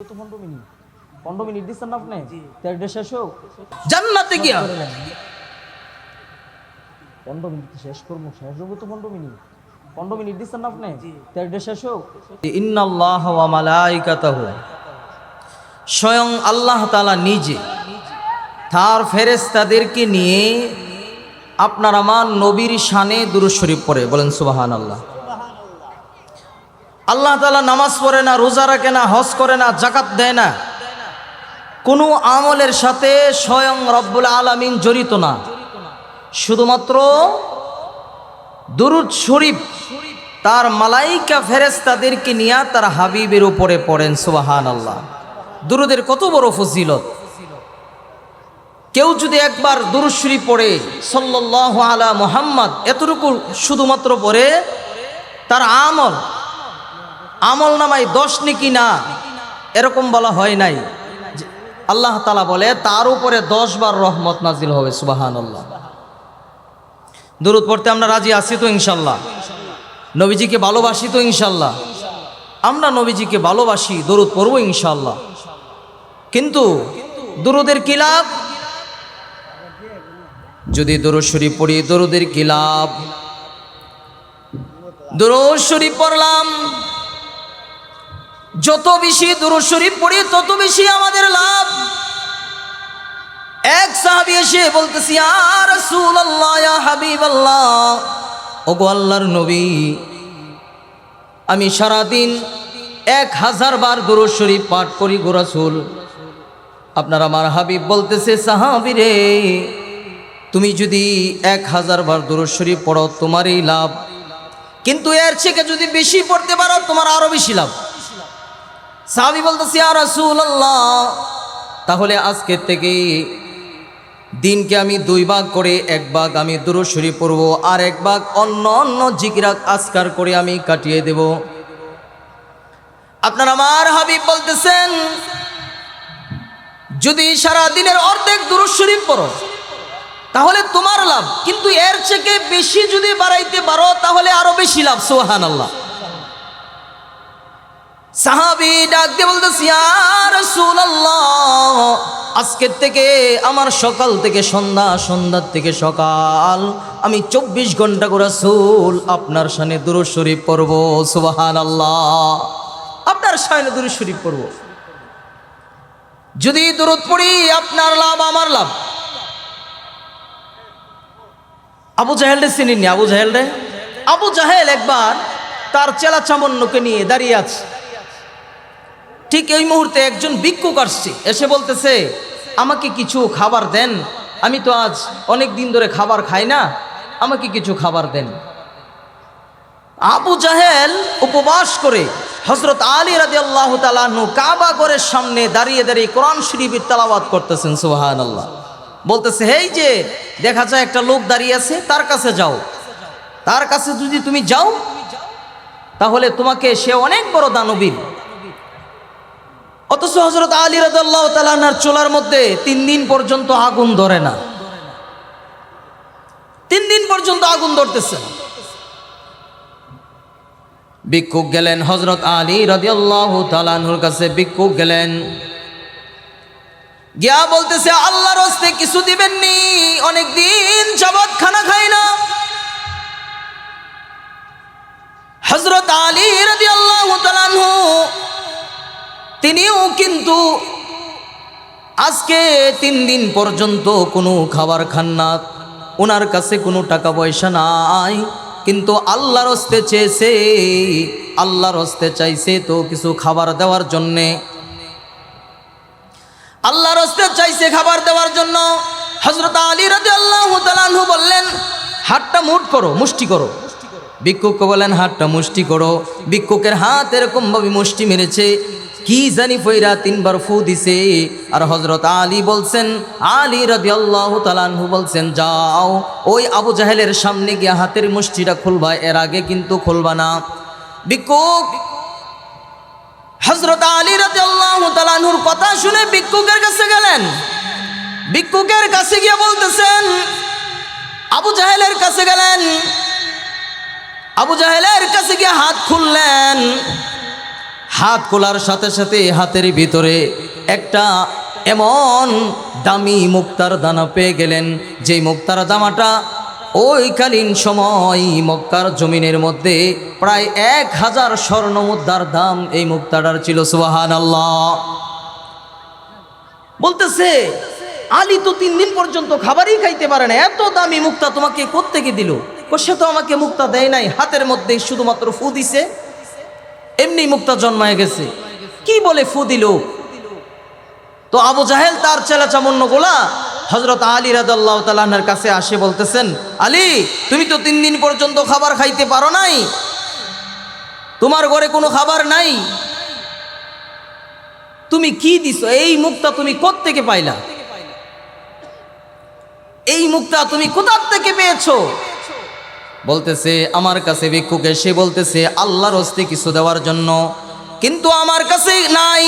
তো পনেরো মিনিট। পনেরো মিনিট দিচ্ছেন আপনি? তেরোটা শেষ হোক। জান্নাতে গিয়া। পনেরো মিনিট। শেষ করব? শেষ হব তো পনেরো মিনিট। পনেরো মিনিট দিচ্ছেন আপনি? তেরোটা শেষ হোক। ইন্নাল্লাহ ওয়া মালাইকাতাহু। স্বয়ং আল্লাহ তাআলা নিজে তার ফেরেশতাদেরকে নিয়ে আপনার আমার নবীর শানে দুরূদ শরীফ পড়ে। বলেন সুবহানাল্লাহ। আল্লাহ তাআলা নামাজ পড়ে না, রোজা রাখে না, হজ করে না জাকাত দেয় না। কোনো আমলের সাথে স্বয়ং রব্বুল আলামিন জড়িত না। শুধুমাত্র দুরুদ শরীফ, তার মালাইকা ফেরেস্তাদেরকে নিয়ে তার হাবিবের উপরে পড়েন সুবাহান আল্লাহ দুরুদের কত বড় ফজিলত। কেউ যদি একবার দুরুদ শরীফ পড়ে সাল্লাহ আলা মোহাম্মদ, এতটুকু শুধুমাত্র পড়ে, তার আমল আমল নামাই দশ নাকি না? এরকম বলা হয় নাই। আল্লাহ তালা বলে, তার উপরে দশ বার রহমত নাজিল হবে সুবাহান আল্লাহ দূরত পড়তে আমরা রাজি আছি তো, ইনশাল্লাহ। নবীজিকে ভালোবাসি তো, ইনশাল্লাহ। আমরা নবীজিকে ভালোবাসি, দরুদ পড়ব, ইনশাল্লাহ। কিন্তু দরুদের কি লাভ? যদি দরুদ পড়ি, দরুদের কি লাভ? পড়লাম। যত বেশি দরুদ শরীফ পড়ি, তত বেশি আমাদের লাভ। এক সাহাবি এসে বলতেছি আর ইয়া হাবিবাল্লাহ, ওগো আল্লাহর নবী, আমি সারাদিন এক হাজার বার দুরূদ শরীফ পাঠ করি গো রাসূল। আপনার আমার হাবিব বলতেছে, সাহাবি রে, তুমি যদি এক হাজার বার দুরূদ শরীফ পড়ো, তোমারই লাভ। কিন্তু এর থেকে যদি বেশি পড়তে পারো, তোমার আরও বেশি লাভ। সাহাবি বলতেছি আর তাহলে আজকের থেকে দিনকে আমি দুই ভাগ করে এক ভাগ আমি দুরুশরী পড়ব আর এক ভাগ অন্য অন্য জিকিরাক আসকার করে আমি কাটিয়ে দেব। আপনার আমার হাবিব বলতেছেন, যদি সারা দিনের অর্ধেক দুরুশরী পড়ো, তাহলে তোমার লাভ। কিন্তু এর থেকে বেশি যদি বাড়াইতে পারো, তাহলে আরও বেশি লাভ সোহান আল্লাহ সাহাবি ডাক দিয়ে বলতেছি আর আজকের থেকে আমার সকাল থেকে সন্ধ্যা, সন্ধ্যার থেকে সকাল, আমি চব্বিশ ঘণ্টা করে রাসূল আপনার সামনে দুরূদ শরীফ পড়ব, সুবহানাল্লাহ। আপনার সামনে দুরূদ শরীফ পড়ব। যদি দুরূদ পড়ি, আপনার লাভ, আমার লাভ। আবু জাহেলরে চিনিনি আবু জাহেলরে আবু জাহেল একবার তার চেলা চামন্যকে নিয়ে দাঁড়িয়ে আছে। ঠিক এই মুহূর্তে একজন ভিক্ষুক আসছে। এসে বলতেছে, আমাকে কিছু খাবার দেন। আমি তো আজ অনেক দিন ধরে খাবার খাই না। আমাকে কিছু খাবার দেন। আবু জাহেল উপবাস করে হজরত আলী রাজি আল্লাহ তালাহু কাবা ঘরের সামনে দাঁড়িয়ে দাঁড়িয়ে কোরআন শরীফের তালাবাদ করতেছেন সুবাহান আল্লাহ বলতেছে, হেই যে, দেখা যায় একটা লোক দাঁড়িয়ে আছে, তার কাছে যাও। তার কাছে যদি তুমি যাও, তাহলে তোমাকে সে অনেক বড় দানবীর অথচ হজরত আলী রাজাল্লাহ তালানার চোলার মধ্যে তিন দিন পর্যন্ত আগুন ধরে না। তিন দিন পর্যন্ত আগুন ধরতেছে না। গেলেন হজরত আলী রাজিয়াল্লাহ তালানহুর কাছে, ভিক্ষুক গেলেন। গিয়া বলতেছে, আল্লাহর হস্তে কিছু দিবেননি অনেক দিন যাবৎ খানা খাই না। হজরত আলী রাজিয়াল্লাহ তালানহু তিনিও কিন্তু আজকে তিন দিন পর্যন্ত কোনো খাবার খান না। ওনার কাছে কোনো টাকা পয়সা নাই। কিন্তু আল্লাহর হস্তে চেয়েছে, আল্লাহর হস্তে চাইছে তো কিছু খাবার দেওয়ার জন্যে। আল্লাহর হস্তে চাইছে খাবার দেওয়ার জন্য। হজরত আলী রাজু আল্লাহ তালানহু বললেন, হাতটা মুঠ করো, মুষ্টি করো। ভিক্ষুককে বলেন হাতটা মুষ্টি করো। ভিক্ষুকের হাত এরকমভাবে মুষ্টি মেরেছে। কি জানি ফইরা তিনবার ফু দিছে। আর হজরত আলী বলছেন, আলী রাজি আল্লাহ তালানহু বলছেন, যাও, ওই আবু জাহেলের সামনে গিয়ে হাতের মুষ্টিটা খুলবা, এর আগে কিন্তু খুলবা না। ভিক্ষুক হজরত আলী রাজি আল্লাহ তালানহুর কথা শুনে ভিক্ষুকের কাছে গেলেন। ভিক্ষুকের কাছে গিয়ে বলতেছেন, আবু জাহেলের কাছে গেলেন। আবু জাহেলের কাছে গিয়ে হাত খুললেন। হাত খোলার সাথে সাথে হাতের ভিতরে একটা এমন দামি মুক্তার দানা পেয়ে গেলেন। যেই মুক্তার দামাটা ওইকালীন সময় মক্কার জমিনের মধ্যে প্রায় এক হাজার স্বর্ণ মুদ্রার দাম এই মুক্তাটার ছিল সুবাহান আল্লাহ বলতেছে, আলী তো তিন দিন পর্যন্ত খাবারই খাইতে পারে না। এত দামি মুক্তা তোমাকে কোত্থেকে দিল? সে তো আমাকে মুক্তা দেয় নাই। হাতের মধ্যে শুধুমাত্র ফু দিছে। এমনি মুক্তা জন্মায় গেছে। কি বলে ফু দিল? তো আবু জাহেল তার ছেলে চামুন্ন গোলা হজরত আলী তালাহার কাছে আসে বলতেছেন, আলী, তুমি তো তিন দিন পর্যন্ত খাবার খাইতে পারো নাই। তোমার ঘরে কোনো খাবার নাই। তুমি কি দিছো? এই মুক্তা তুমি থেকে পাইলা? এই মুক্তা তুমি কোথার থেকে পেয়েছ? বলতেছে, আমার কাছে ভিক্ষুকে সে বলতেছে, আল্লাহর হস্তে কিছু দেওয়ার জন্য। কিন্তু আমার কাছে নাই।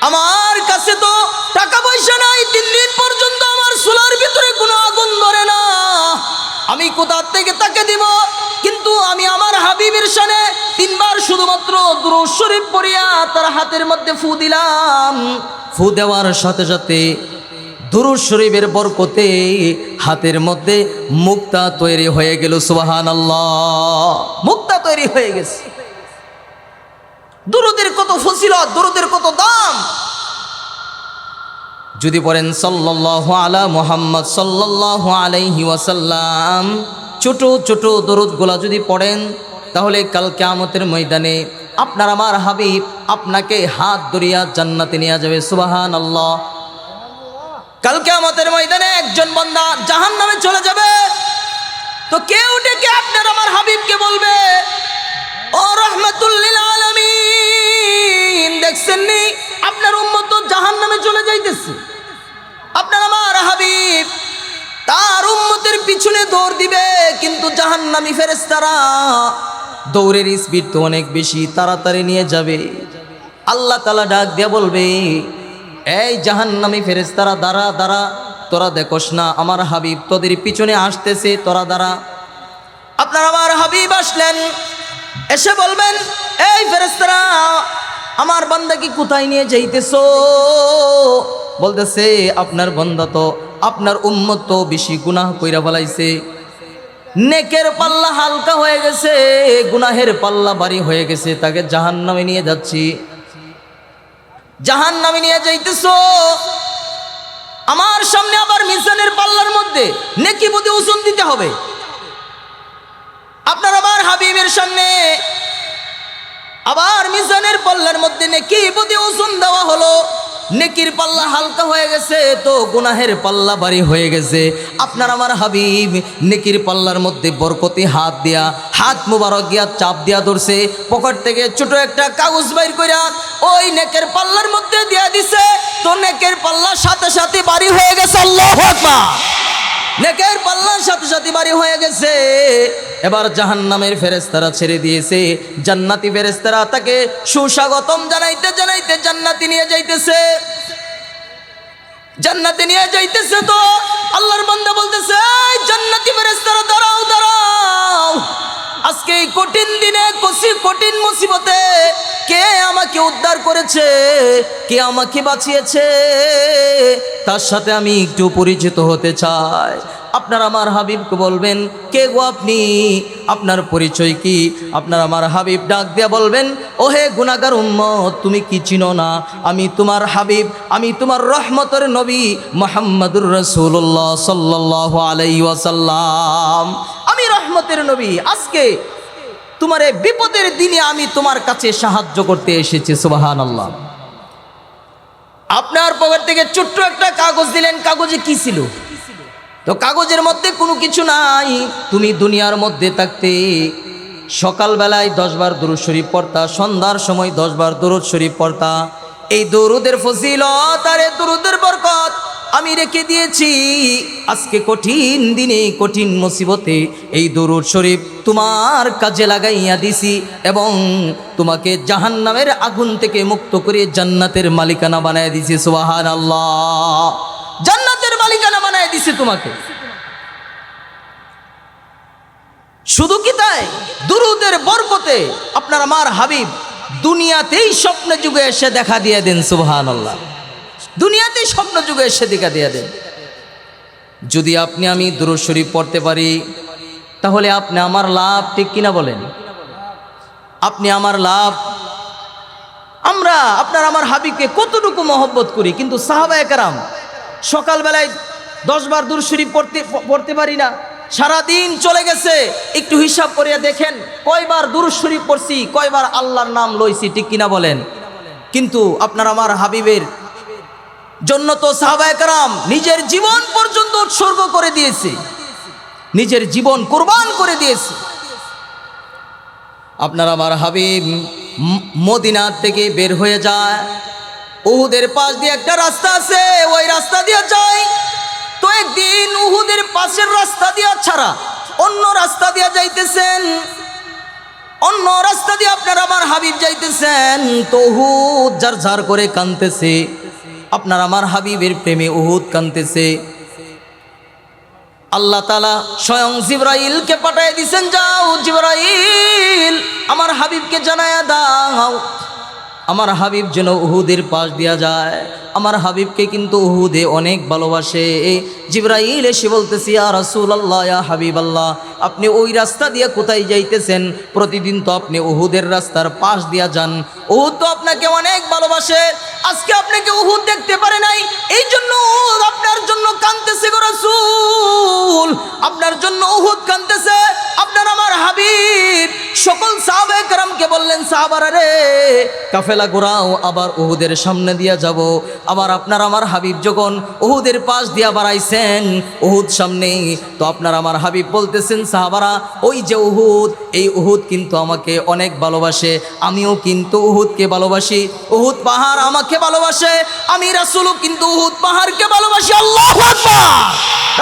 আমার কাছে তো টাকা পয়সা নাই। তিন দিন পর্যন্ত আমার সোলার ভিতরে কোনো আগুন ধরে না। আমি কোথা থেকে তাকে দিব? কিন্তু আমি আমার হাবিবের সানে তিনবার শুধুমাত্র দুরূদ শরীফ পড়িয়া তার হাতের মধ্যে ফু দিলাম। ফু দেওয়ার সাথে সাথে দুরুদ শরীফের বরকতে হাতের মধ্যে মুক্তা তৈরি হয়ে গেল সুবাহান মুক্তা তৈরি হয়ে গেছে। দুরুদের কত ফসিলত দুরুদের কত দাম। যদি পড়েন সাল্লাল্লাহু আলা মুহাম্মদ, সাল্লাল্লাহু আলাইহি ওয়াসাল্লাম, ছোট ছোট দরুদগুলা যদি পড়েন, তাহলে কাল কিয়ামতের ময়দানে আপনার আমার হাবিব আপনাকে হাত ধরিয়া জান্নাতে নিয়ে যাবে সুবাহান আল্লাহ কালকে আমাদের ময়দানে একজন বন্দা জাহান নামে চলে যাবে। তো কেউ ডেকে আপনার আমার হাবিবকে বলবে, ও রহমতুল্লিল আলমিন দেখছেন নি আপনার উম্মত জাহান নামে চলে যাইতেছে। আপনার আমার হাবিব, তার উম্মতের পিছনে দৌড় দিবে, কিন্তু জাহান্নামি ফেরেস্তারা দৌড়ের স্পিড তো অনেক বেশি, তাড়াতাড়ি নিয়ে যাবে। আল্লাহ তালা ডাক দিয়ে বলবে এই জাহান্নামি ফেরেস্তারা দাঁড়া দাঁড়া, তোরা দেখোস না, আমার হাবিব তোদের পিছনে আসতেছে, তোরা দাঁড়া। আপনার আমার হাবিব আসলেন, এসে বলবেন, এই ফেরেস্তারা আমার বান্দা কি কোথায় নিয়ে যাইতেছো? বলতেছে, আপনার বান্দা তো, আপনার উম্মত তো বেশি গুনাহ কইরা ফেলাইছে। নেকের পাল্লা হালকা হয়ে গেছে, গুনাহের পাল্লা বাড়ি হয়ে গেছে, তাকে জাহান নামে নিয়ে যাচ্ছি। জাহান নামে নিয়ে যাইতেছ? আমার সামনে আবার মিশনের পাল্লার মধ্যে নেকি বুদ্ধি উসুন দিতে হবে। আপনার আবার হাবিবের সামনে আবার মিশনের পাল্লার মধ্যে নেকি বুদ্ধি উসুন দেওয়া হলো। নেকির পাল্লা হালকা হয়ে গেছে, তো গুনাহের পাল্লা বাড়ি হয়ে গেছে। আপনার আমার হাবিব, নেকির পাল্লার মধ্যে বরকতি হাত দিয়া, হাত মুবারক গিয়া চাপ দিয়া ধরছে, পকেট থেকে ছোট একটা কাগজ বাইর করিয়া ওই নেকের পাল্লার মধ্যে দিয়া দিছে। তো নেকের পাল্লার সাথে সাথে বাড়ি হয়ে গেছে, আল্লাহ আকবার। নেকের পাল্লার সাথে সাথে বাড়ি হয়ে গেছে। এবার জাহান্নামের ফেরেস্তারা ছেড়ে দিয়েছে। জান্নাতি ফেরেস্তারা তাকে সুস্বাগতম জানাইতে জানাইতে জান্নাতি নিয়ে যাইতেছে। জান্নাতে নিয়ে যাইতেছে তো, আল্লাহর বান্দা বলতেছে, "এই জান্নাতি ফেরেস্তারা দাঁড়াও দাঁড়াও। আজকে এই কঠিন দিনে কষি কঠিন মুসিবতে কে আমাকে উদ্ধার করেছে? কে আমাকে বাঁচিয়েছে? তার সাথে আমি একটু পরিচিত হতে চাই। আপনার আমার হাবিবকে বলবেন, কে গো আপনি? আপনার পরিচয় কি? আপনার আমার হাবিব ডাক দিয়া বলবেন, ওহে গুনাগার উম্মত, তুমি কি চিনো না? আমি তোমার হাবিব, আমি তোমার রহমতের নবী মোহাম্মদুর রসুল্লাহ সাল্লাহ আলাই ওয়াসাল্লাম। রহমতের নবী, আজকে তোমার এই বিপদের দিনে আমি তোমার কাছে সাহায্য করতে এসেছি সুবাহান আল্লাহ আপনার পকেট থেকে ছোট্ট একটা কাগজ দিলেন, কাগজে কি ছিল? তো কাগজের মধ্যে কোনো কিছু নাই, তুমি দুনিয়ার মধ্যে থাকতে, সকালবেলায় দশবার দরুদ শরীফ পড়তা, সন্ধ্যার সময় দশবার দরুদ শরীফ পড়তা, এই দরুদের ফজিলত আর দরুদের বরকত আমি রেখে দিয়েছি। আজকে কঠিন দিনে, কঠিন মুসিবতে এই দরুদ শরীফ তোমার কাজে লাগাইয়া দিছি এবং তোমাকে জাহান্নামের আগুন থেকে মুক্ত করে জান্নাতের মালিকানা বানায় দিছি সুবাহান আল্লাহ জান্নাতের মালিকানা বানায় দিছে তোমাকে। শুধু কি তাই? দুরুদের বরকতে আপনার আমার হাবিব দুনিয়াতেই স্বপ্ন যুগে এসে দেখা দিয়ে দেন সুবহান আল্লাহ দুনিয়াতেই স্বপ্ন যুগে এসে দেখা দিয়ে দেন। যদি আপনি আমি শরীফ পড়তে পারি, তাহলে আপনি আমার লাভ ঠিক কিনা বলেন? আপনি আমার লাভ, আমরা আপনার আমার হাবিবকে কতটুকু মহব্বত করি, কিন্তু সাহাবা একরাম সকালবেলায় দশবার শরীফ পড়তে পড়তে পারি না। সারাদিন চলে গেছে, একটু হিসাব করিয়া দেখেন, কয়বার শরীফ পড়ছি, কয়বার আল্লাহর নাম লইছি, ঠিক কিনা বলেন? কিন্তু আপনার আমার হাবিবের জন্য তো সাহাবা একরাম নিজের জীবন পর্যন্ত উৎসর্গ করে দিয়েছে। নিজের জীবন কোরবান করে দিয়েছে। আপনার আমার হাবিব মদিনার থেকে বের হয়ে যায়। উহুদের পাশ দিয়ে একটা রাস্তা আছে, ওই রাস্তা দিয়ে যায়। তো একদিন উহুদের পাশের রাস্তা দিয়ে ছাড়া অন্য রাস্তা দিয়ে যাইতেছেন। অন্য রাস্তা দিয়ে আপনার আমার হাবিব যাইতেছেন। তো উহুদ ঝার করে কানতেছে আপনার আমার হাবিবের প্রেমে উহুদ কানতেছে। আল্লাহ তালা স্বয়ং জিব্রাইলকে পাঠিয়ে দিছেন, যাও জিব্রাইল, আমার হাবিবকে জানায় দাও। আমার হাবিব যেন উহুদের পাশ দিয়া যায়। আমার হাবিবকে কিন্তু উহুদে অনেক ভালোবাসে। জিব্রাইল এসে বলতেছি, ইয়া রাসূল আল্লাহ হাবিব আল্লাহ আপনি ওই রাস্তা দিয়ে কোথায় যাইতেছেন? প্রতিদিন তো আপনি উহুদের রাস্তার পাশ দিয়া যান। উহুদ তো আপনাকে অনেক ভালোবাসে। আজকে আপনাকে উহুদ দেখতে পারে নাই? এই জন্য উহুদ আপনার জন্য কাঁদতেছে গো রাসূল। আপনার জন্য উহুদ হাবিব সকল সাহাবেকরামকে বললেন, সাহাবারা রে, কাফেলা ঘোরাও আবার উহুদের সামনে দিয়া যাব। আবার আপনার আমার হাবিব যখন উহুদের পাশ দিয়া বাড়াইছেন, উহুদ সামনে তো আপনার আমার হাবিব বলতেছেন, সাহাবারা, ওই যে উহুদ, এই উহুদ কিন্তু আমাকে অনেক ভালোবাসে। আমিও কিন্তু উহুদকে ভালোবাসি। উহুদ পাহাড় আমাকে ভালোবাসে। আমি রাসুলও কিন্তু উহুদ পাহাড়কে ভালোবাসি। আল্লাহ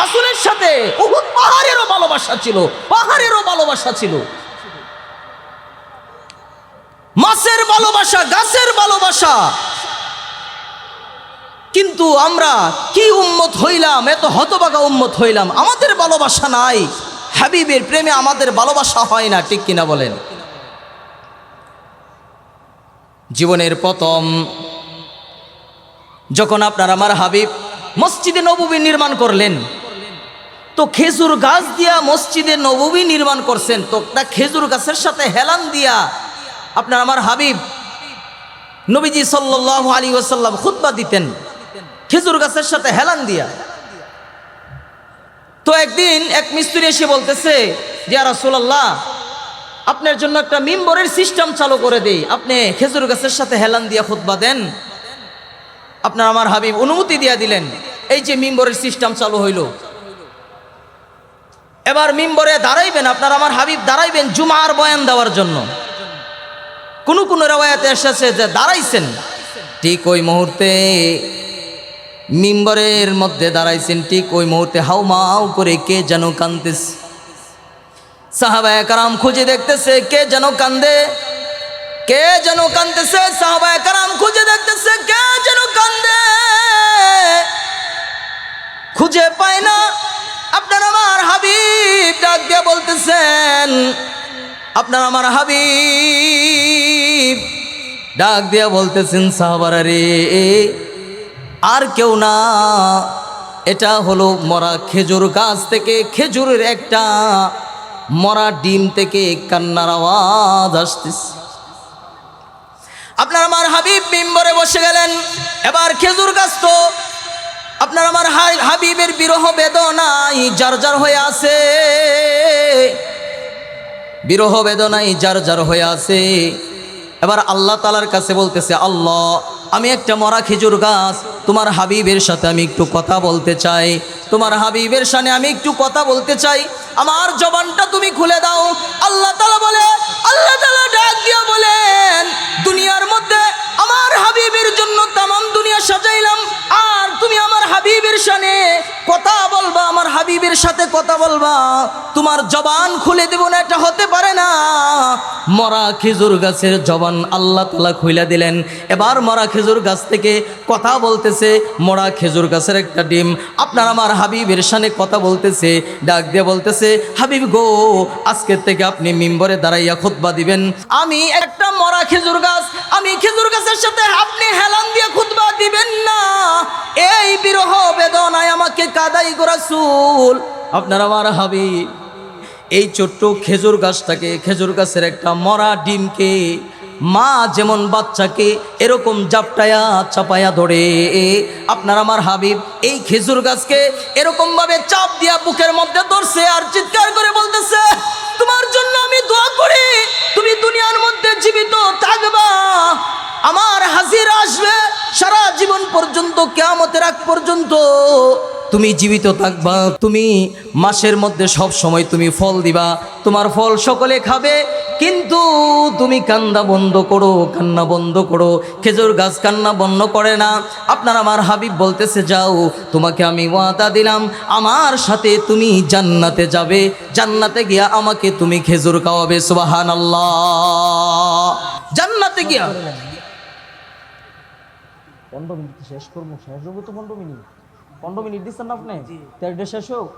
রাসুলের সাথে উহুদ পাহাড়েরও ভালোবাসা ছিল, পাহাড়েরও ভালোবাসা ছিল। মাছের ভালোবাসা, গাছের ভালোবাসা। কিন্তু আমরা কি উম্মত হইলাম, এত হতবাগা উম্মত হইলাম, আমাদের ভালোবাসা নাই। হাবিবের প্রেমে আমাদের ভালোবাসা হয় না, ঠিক কিনা বলেন? জীবনের প্রথম, যখন আপনার আমার হাবিব মসজিদে নববী নির্মাণ করলেন, তো খেজুর গাছ দিয়া মসজিদে নববী নির্মাণ করছেন, তো তা খেজুর গাছের সাথে হেলান দিয়া আপনার আমার হাবিব নবীজি সাল্লাহ আলী ওসাল্লাম খুতবা দিতেন, খেজুর গাছের সাথে হেলান দিয়া। তো একদিন এক মিস্ত্রি এসে বলতেছে যে রাসূলুল্লাহ, আপনার জন্য একটা মিম্বরের সিস্টেম চালু করে দেই। আপনি খেজুর গাছের সাথে হেলান দিয়া খুতবা দেন। আপনার আমার হাবিব অনুমতি দিয়া দিলেন, এই যে মিম্বরের সিস্টেম চালু হইল। এবার মিম্বরে দাঁড়াইবেন, আপনার আমার হাবিব দাঁড়াইবেন জুমার বয়ান দেওয়ার জন্য। কোন কোন রেওয়ায়াতে এসেছে যে দাঁড়াইছেন। ঠিক ওই মুহূর্তে মিম্বরের মধ্যে দাঁড়াইছেন, ঠিক ওই মুহূর্তে হাউ মাউ করে কে যেন কান্দিস সাহাবায় কারাম খুঁজে দেখতেছে, কে যেন কান্দে, কে যেন কান্দতেছে সাহাবায় কারাম খুঁজে দেখতেছে, কে যেন কান্দে। খুঁজে পায় না, আপনার আমার হাবিব ডাক দিয়ে বলতেছেন, আপনার আমার হাবিব ডাক দিয়া বলতেছেন সাহাবারা রে, আর কেউ না। এটা হলো মরা খেজুর গাছ থেকে খেজুরের একটা মরা ডিম থেকে কান্নার আওয়াজ আসতেছে। আপনার আমার হাবিব মিম্বরে বসে গেলেন। এবার খেজুর গাছ তো আপনার আমার হাবিবের বিরহ বেদনাই যার যার হয়ে আছে। বিরহ বেদনাই যার যার হয়ে আছে। এবার আল্লাহ তালার কাছে বলতেছে, আল্লাহ, আমি একটা মরা খেজুর গাছ, তোমার হাবিবের সাথে আমি একটু কথা বলতে চাই। তোমার হাবিবের সামনে আমি একটু কথা বলতে চাই। আমার জবানটা তুমি খুলে দাও। আল্লাহ তালা বলে, আল্লাহ তালা ডাক দিয়া বলেন, দুনিয়ার মধ্যে আমার হাবিবের জন্য তামাম দুনিয়া সাজাইলাম, আর তুমি আমার হাবিবের সামনে কথা বলবা, আমার হাবিব হাবিবের সাথে কথা বলবা, তোমার জবান খুলে দেব না, এটা হতে পারে না। মরা খেজুর গাছের জবান আল্লাহ তালা খুলে দিলেন। এবার মরা খেজুর গাছ থেকে কথা বলতেছে, মরা খেজুর গাছের একটা ডিম। আপনার আমার হাবিবের সামনে কথা বলতেছে, ডাক দিয়ে বলতেছে, হাবিব গো, আজকের থেকে আপনি মিম্বরে দাঁড়াইয়া খুতবা দিবেন। আমি একটা মরা খেজুর গাছ, আমি খেজুর গাছের সাথে আপনি হেলান দিয়ে খুতবা দিবেন না। এই বিরহ বেদনায় আমাকে কাদাই গোরাসুল আপনার আমার হাবিব এই ছোট্ট খেজুর গাছটাকে, খেজুর গাছের একটা মরা ডিমকে, মা যেমন বাচ্চাকে এরকম জাপটায়া, চাপায়া ধরে, আপনার আমার হাবিব এই খেজুর গাছকে এরকম ভাবে চাপ দিয়া বুকের মধ্যে ধরছে আর চিৎকার করে বলতেছে, তোমার জন্য আমি দোয়া করি, তুমি দুনিয়ার মধ্যে জীবিত থাকবা। আমার হাজির আসবে সারা জীবন পর্যন্ত, কেয়ামতের আগ পর্যন্ত। তুমি জীবিত থাকবা, তুমি মাসের মধ্যে সব সময় তুমি ফল দিবা, তোমার ফল সকলে খাবে, কিন্তু তুমি কান্দা বন্ধ করো, কান্না বন্ধ করো, খেজুর গাছ কান্না বন্ধ করে না। আপনার আমার হাবিব বলতেছে, যাও, তোমাকে আমি ওয়াদা দিলাম, আমার সাথে তুমি জান্নাতে যাবে, জান্নাতে গিয়া আমাকে তুমি খেজুর খাওয়াবে সুবাহান আল্লাহ জান্নাতে গিয়া। পনেরো মিনিট শেষ করব? শেষ হব তো পনেরো মিনিট। পনেরো মিনিট দিচ্ছেন না আপনি? তো এটা শেষ হোক?